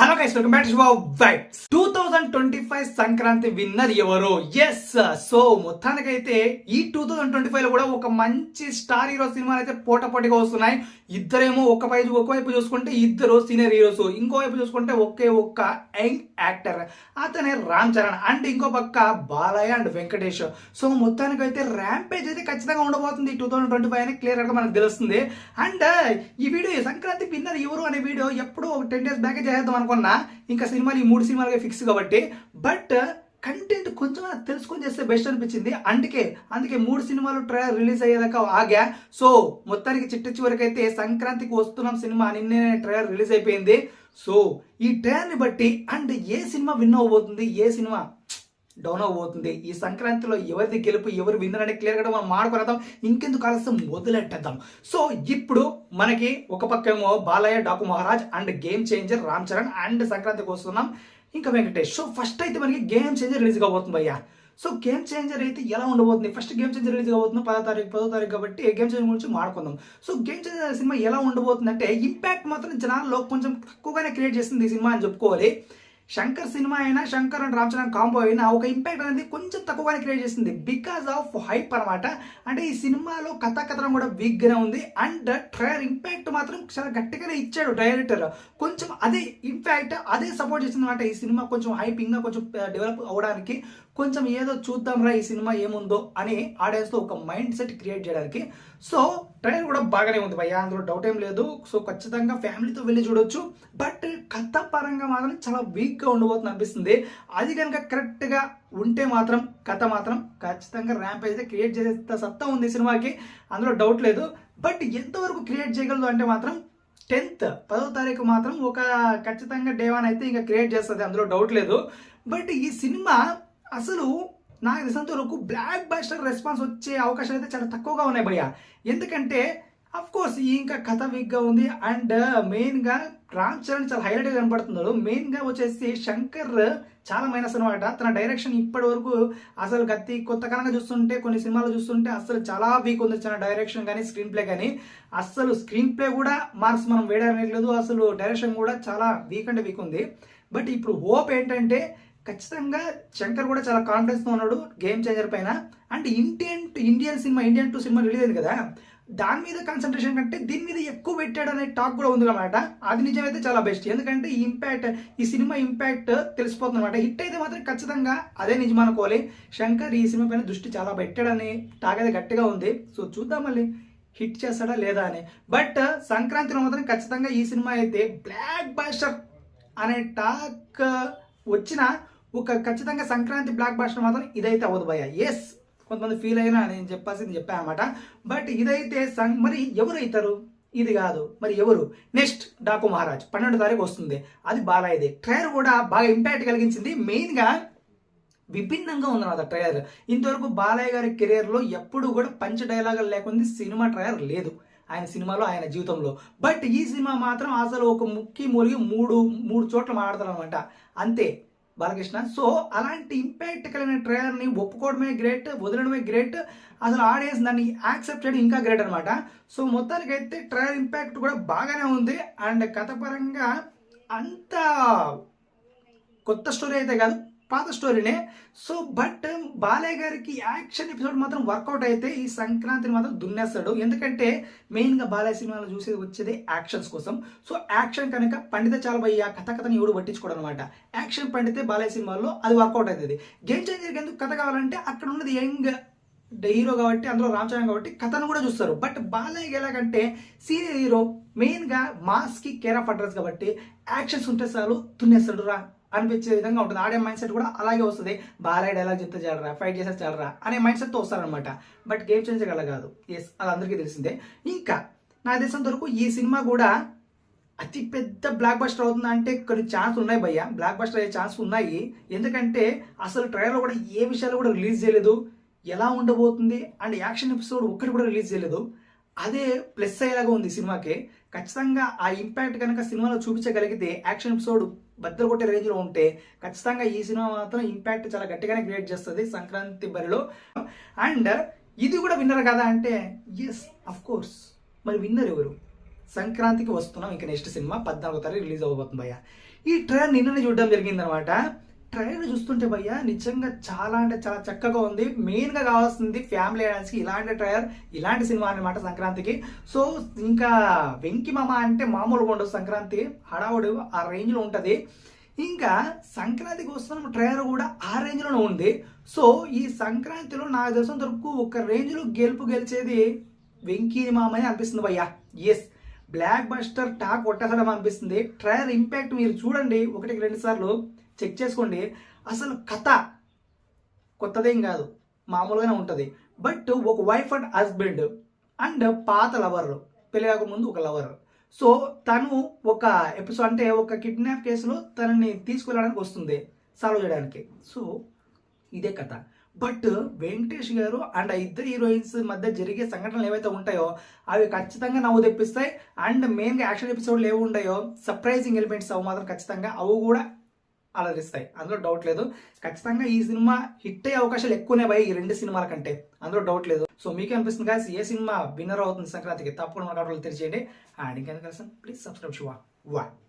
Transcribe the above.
Hello guys welcome back to vibes two thousand twenty five Sankranti winner ఎవరు? Yes so మొత్తానికైతే ఈ two thousand twenty ఫైవ్లో కూడా ఒక మంచి స్టార్ హీరో సినిమాలు అయితే పోటాపోటీగా వస్తున్నాయి. ఇద్దరేమో ఒక వైపు ఒకవైపు చూసుకుంటే ఇద్దరు సీనియర్ హీరోస్ ఇంకో వైపు చూసుకుంటే ఒకే ఒక్క యంగ్ యాక్టర్ అతనే రామ్ చరణ్ అండ్ ఇంకో పక్క బాలయ్య అండ్ వెంకటేష్. సో మొత్తానికైతే ర్యాంపేజ్ అయితే ఖచ్చితంగా ఉండబోతుంది టూ థౌసండ్ ట్వంటీ ఫైవ్ అని క్లియర్గా మనకు తెలుస్తుంది. అండ్ ఈ వీడియో సంక్రాంతి విన్నర్ ఎవరు అనే వీడియో ఎప్పుడో ఒక టెన్ డేస్ బ్యాక్ చేద్దాం అనుకున్నా ఇంకా సినిమాలు ఈ మూడు సినిమాలకే ఫిక్స్ కాబట్టి బట్ కంటెంట్ కొంచెం తెలుసుకొని చేస్తే బెస్ట్ అనిపించింది. అందుకే అందుకే మూడు సినిమాలు ట్రైలర్ రిలీజ్ అయ్యేదాకా ఆగా. సో మొత్తానికి చిట్ట చివరికైతే అయితే సంక్రాంతికి వస్తున్నాం సినిమా నిన్నే ట్రైలర్ రిలీజ్ అయిపోయింది. సో ఈ ట్రైలర్ని బట్టి అండ్ ఏ సినిమా విన్ అవ్వబోతుంది ఏ సినిమా డౌన్ అవ్వబోతుంది ఈ సంక్రాంతిలో ఎవరిది గెలుపు ఎవరు విన్నర్ అనేది క్లియర్గా మనం మాడుకునేద్దాం ఇంకెందుకు ఆలస్యం? మొదలెట్టేద్దాం సో ఇప్పుడు మనకి ఒక పక్కేమో Balayya Daaku Maharaj and game changer Ram Charan and Sankranthiki Vasthunnam ఇంకా వెంకటేష్ సో ఫస్ట్ అయితే మనకి గేమ్ చేంజర్ రిలీజ్ కాబోతుంది అయ్యా సో గేమ్ చేంజర్ అయితే ఎలా ఉండబోతుంది? ఫస్ట్ గేమ్ చేంజర్ రిలీజ్ కాబోతుంది పదో తారీఖు పదో తారీఖు కాబట్టి గేమ్ చేంజర్ గురించి మాడుకుందాం సో గేమ్ చేంజర్ సినిమా ఎలా ఉండబోతుంది అంటే ఇంపాక్ట్ మాత్రం జనాల్లో కొంచెం తక్కువగానే క్రియేట్ చేస్తుంది ఈ సినిమా అని చెప్పుకోవాలి. శంకర్ సినిమా అయినా శంకర్ అండ్ రామ్ చరణ్ కాంబో అయినా ఒక ఇంపాక్ట్ అనేది కొంచెం తక్కువగానే క్రియేట్ చేసింది. బికాస్ ఆఫ్ హైప్ అనమాట అంటే ఈ సినిమాలో కథ కథనం కూడా వీక్గానే ఉంది. అండ్ ట్రైలర్ ఇంపాక్ట్ మాత్రం చాలా గట్టిగానే ఇచ్చాడు డైరెక్టర్ కొంచెం అదే ఇంపాక్ట్ అదే సపోర్ట్ చేసింది అనమాట ఈ సినిమా. కొంచెం హైప్ ఇంకా కొంచెం డెవలప్ అవ్వడానికి కొంచెం ఏదో చూద్దాం రా ఈ సినిమా ఏముందో అని ఆడియన్స్లో ఒక మైండ్ సెట్ క్రియేట్ చేయడానికి. సో ట్రైలర్ కూడా బాగానే ఉంది భయ్య. అందులో డౌట్ ఏం లేదు. సో ఖచ్చితంగా ఫ్యామిలీతో వెళ్ళి చూడొచ్చు. బట్ కథ పరంగా మాత్రం చాలా వీక్ గా ఉండబోతుంది అనిపిస్తుంది. అది కనుక కరెక్ట్గా ఉంటే మాత్రం కథ మాత్రం ఖచ్చితంగా ర్యాంప్ అయితే క్రియేట్ చేసే సత్తా ఉంది ఈ సినిమాకి. అందులో డౌట్ లేదు. బట్ ఎంతవరకు క్రియేట్ చేయగలదు అంటే మాత్రం టెన్త్ పదో తారీఖు మాత్రం ఒక ఖచ్చితంగా డేవాన్ అయితే ఇంకా క్రియేట్ చేస్తుంది. అందులో డౌట్ లేదు. బట్ ఈ సినిమా అసలు నాకు తెలిసినంత వరకు బ్లాక్ బస్టర్ రెస్పాన్స్ వచ్చే అవకాశాలు అయితే చాలా తక్కువగా ఉన్నాయి భయ్య. ఎందుకంటే అఫ్ కోర్స్ ఇంకా కథ వీక్గా ఉంది అండ్ మెయిన్గా uh, రామ్ చరణ్ చాలా హైలైట్గా కనపడుతున్నాడు మెయిన్గా వచ్చేసి శంకర్ చాలా మైనస్ అనమాట తన డైరెక్షన్ ఇప్పటి వరకు అసలు గతి కొత్త కాలంగా చూస్తుంటే కొన్ని సినిమాలు చూస్తుంటే అసలు చాలా వీక్ ఉంది తన డైరెక్షన్ కానీ స్క్రీన్ ప్లే కానీ అసలు స్క్రీన్ ప్లే కూడా మార్క్స్ మనం వేయడానికి అసలు డైరెక్షన్ కూడా చాలా వీక్ అంటే వీక్ ఉంది. బట్ ఇప్పుడు హోప్ ఏంటంటే ఖచ్చితంగా శంకర్ కూడా చాలా కాన్ఫిడెన్స్తో ఉన్నాడు గేమ్ చేంజర్ పైన. అండ్ ఇండియన్ ఇండియన్ సినిమా ఇండియన్ టూ సినిమా రిలీజ్ అయింది కదా. దాని మీద కాన్సన్ట్రేషన్ కంటే దీని మీద ఎక్కువ పెట్టాడు అనే టాక్ కూడా ఉంది అనమాట అది నిజమైతే చాలా బెస్ట్ ఎందుకంటే ఈ ఇంపాక్ట్ ఈ సినిమా ఇంపాక్ట్ తెలిసిపోతుంది అనమాట హిట్ అయితే మాత్రం ఖచ్చితంగా అదే నిజం అనుకోవాలి. శంకర్ ఈ సినిమా పైన దృష్టి చాలా పెట్టాడని టాక్ అయితే గట్టిగా ఉంది. సో చూద్దాం మళ్ళీ హిట్ చేస్తాడా లేదా అని. బట్ సంక్రాంతిలో మాత్రం ఖచ్చితంగా ఈ సినిమా అయితే బ్లాక్ బాస్టర్ అనే టాక్ వచ్చిన ఒక ఖచ్చితంగా సంక్రాంతి బ్లాక్ బాస్టర్ మాత్రం ఇదైతే అవ్వదు భయ ఎస్ కొంతమంది ఫీల్ అయినా నేను చెప్పాల్సింది చెప్పాను అనమాట బట్ ఇదైతే సం మరి ఎవరు అవుతారు? ఇది కాదు. మరి ఎవరు? నెక్స్ట్ డాకు మహారాజ్. పన్నెండు తారీఖు వస్తుంది. అది బాలయ్యదే. ట్రైలర్ కూడా బాగా ఇంపాక్ట్ కలిగించింది. మెయిన్గా విభిన్నంగా ఉందన్నమాట ట్రైలర్ ఇంతవరకు బాలయ్య గారి కెరీర్లో ఎప్పుడు కూడా పంచ డైలాగులు లేకుండా సినిమా ట్రైలర్ లేదు. ఆయన సినిమాలో ఆయన జీవితంలో. బట్ ఈ సినిమా మాత్రం అసలు ఒక ముక్కి మూలిగి మూడు మూడు చోట్ల మాట్లాడతారు అనమాట అంతే. బాలకృష్ణ. సో అలాంటి ఇంపాక్ట్ కలిగిన ట్రైలర్ని ఒప్పుకోవడమే గ్రేట్ వదలడమే గ్రేట్ అసలు ఆడియన్స్ దాన్ని యాక్సెప్ట్ చేయడం ఇంకా గ్రేట్ అనమాట సో మొత్తానికి అయితే ట్రైలర్ ఇంపాక్ట్ కూడా బాగానే ఉంది. అండ్ కథ పరంగా అంత కొత్త స్టోరీ అయితే కాదు. పాత స్టోరీనే. సో బట్ బాలయ్య గారికి యాక్షన్ ఎపిసోడ్ మాత్రం వర్కౌట్ అయితే ఈ సంక్రాంతిని మాత్రం దున్నేస్తాడు. ఎందుకంటే మెయిన్గా బాలయ్య సినిమాలో చూసేది వచ్చేది యాక్షన్స్ కోసం. సో యాక్షన్ కనుక పండితే చాలా ఆ కథ కథని ఎవడు పట్టించుకోవడం అనమాట యాక్షన్ పండితే బాలయ్య సినిమాలో అది వర్కౌట్ అవుతుంది. గేమ్ చేంజర్కి ఎందుకు కథ కావాలంటే అక్కడ ఉన్నది యంగ్ హీరో కాబట్టి అందులో రామ్ చరణ్ కాబట్టి కథను కూడా చూస్తారు. బట్ బాలయ్య ఎలాగంటే సీనియర్ హీరో మెయిన్గా మాస్కి కేర్ ఆఫ్ అడ్రస్ కాబట్టి యాక్షన్స్ ఉంటే చాలు తున్నేస్తాడు రా అనిపించే విధంగా ఉంటుంది. ఆడే మైండ్ సెట్ కూడా అలాగే వస్తుంది. బాలయ్య డైలాగ్ చెప్తే చాలరా ఫైట్ చేస్తే చాలరా అనే మైండ్ సెట్తో వస్తారనమాట బట్ గేమ్ చేంజర్ అలా కాదు. ఎస్ అది అందరికీ తెలిసిందే. ఇంకా నాకు తెలిసినంత వరకు ఈ సినిమా కూడా అతి పెద్ద బ్లాక్ బస్టర్ అవుతుందా అంటే కొన్ని ఛాన్స్ ఉన్నాయి భయ్య. బ్లాక్ బస్టర్ అయ్యే ఛాన్స్ ఉన్నాయి. ఎందుకంటే అసలు ట్రైలర్ కూడా ఏ విషయాలు కూడా రిలీజ్ చేయలేదు. ఎలా ఉండబోతుంది? అండ్ యాక్షన్ ఎపిసోడ్ ఒక్కటి కూడా రిలీజ్ చేయలేదు. అదే ప్లస్ అయ్యేలాగా ఉంది సినిమాకి. ఖచ్చితంగా ఆ ఇంపాక్ట్ కనుక సినిమాలో చూపించగలిగితే యాక్షన్ ఎపిసోడ్ బద్దలు కొట్టే రేంజ్లో ఉంటే ఖచ్చితంగా ఈ సినిమా మాత్రం ఇంపాక్ట్ చాలా గట్టిగానే క్రియేట్ చేస్తుంది సంక్రాంతి బరిలో. అండ్ ఇది కూడా విన్నర్ కదా అంటే ఎస్ అఫ్ కోర్స్ మరి విన్నర్ ఎవరు? సంక్రాంతికి వస్తున్నాం ఇంకా నెక్స్ట్ సినిమా పద్నాలుగో తారీఖు రిలీజ్ అవ్వబోతుంది భయ్య ఈ ట్రైలర్ నిన్ననే చూడడం జరిగింది ట్రైన్ చూస్తుంటే భయ్య నిజంగా చాలా అంటే చాలా చక్కగా ఉంది. మెయిన్గా కావాల్సింది ఫ్యామిలీ ఆడియన్స్కి ఇలాంటి ట్రైలర్ ఇలాంటి సినిమా అన్నమాట సంక్రాంతికి. సో ఇంకా వెంకి మామ అంటే మామూలుగా ఉండదు సంక్రాంతి. హడావుడు ఆ రేంజ్లో ఉంటుంది. ఇంకా సంక్రాంతికి వస్తున్న ట్రైలర్ కూడా ఆ రేంజ్లోనే ఉంది. సో ఈ సంక్రాంతిలో నాకు తెలిసిన వరకు ఒక రేంజ్లో గెలుపు గెలిచేది వెంకీ మామని అనిపిస్తుంది భయ్యా. ఎస్ బ్లాక్ బస్టర్ టాక్ కొట్టేసడం అనిపిస్తుంది. ట్రైలర్ ఇంపాక్ట్ మీరు చూడండి ఒకటికి రెండు సార్లు. చెక్ చేసుకోండి. అసలు కథ కొత్తదేం కాదు మామూలుగానే ఉంటుంది. బట్ ఒక వైఫ్ అండ్ హస్బెండ్ అండ్ పాత లవర్ పెళ్ళి కాకముందు ఒక లవర్ సో తను ఒక ఎపిసోడ్ అంటే ఒక కిడ్నాప్ కేసులో తనని తీసుకెళ్ళడానికి వస్తుంది సాల్వ్ చేయడానికి. సో ఇదే కథ. బట్ వెంకటేష్ గారు అండ్ ఆ ఇద్దరు హీరోయిన్స్ మధ్య జరిగే సంఘటనలు ఏవైతే ఉంటాయో అవి ఖచ్చితంగా నవ్వు తెప్పిస్తాయి. అండ్ మెయిన్గా యాక్షన్ ఎపిసోడ్లు ఏవి ఉంటాయో సర్ప్రైజింగ్ ఎలిమెంట్స్ అవి మాత్రం ఖచ్చితంగా అవి కూడా అలరిస్తాయి అందులో డౌట్ లేదు. ఖచ్చితంగా ఈ సినిమా హిట్ అయ్యే అవకాశాలు ఎక్కువనే పోయి ఈ రెండు సినిమాల కంటే. అందులో డౌట్ లేదు. సో మీకు అనిపిస్తుంది guys ఏ సినిమా విన్నర్ అవుతుంది సంక్రాంతికి? తప్పకుండా మన కాటలో తెలియజేయండి. అండ్ ఇంకెందుకు కలిసి ప్లీజ్ సబ్స్క్రైబ్ శివ వన్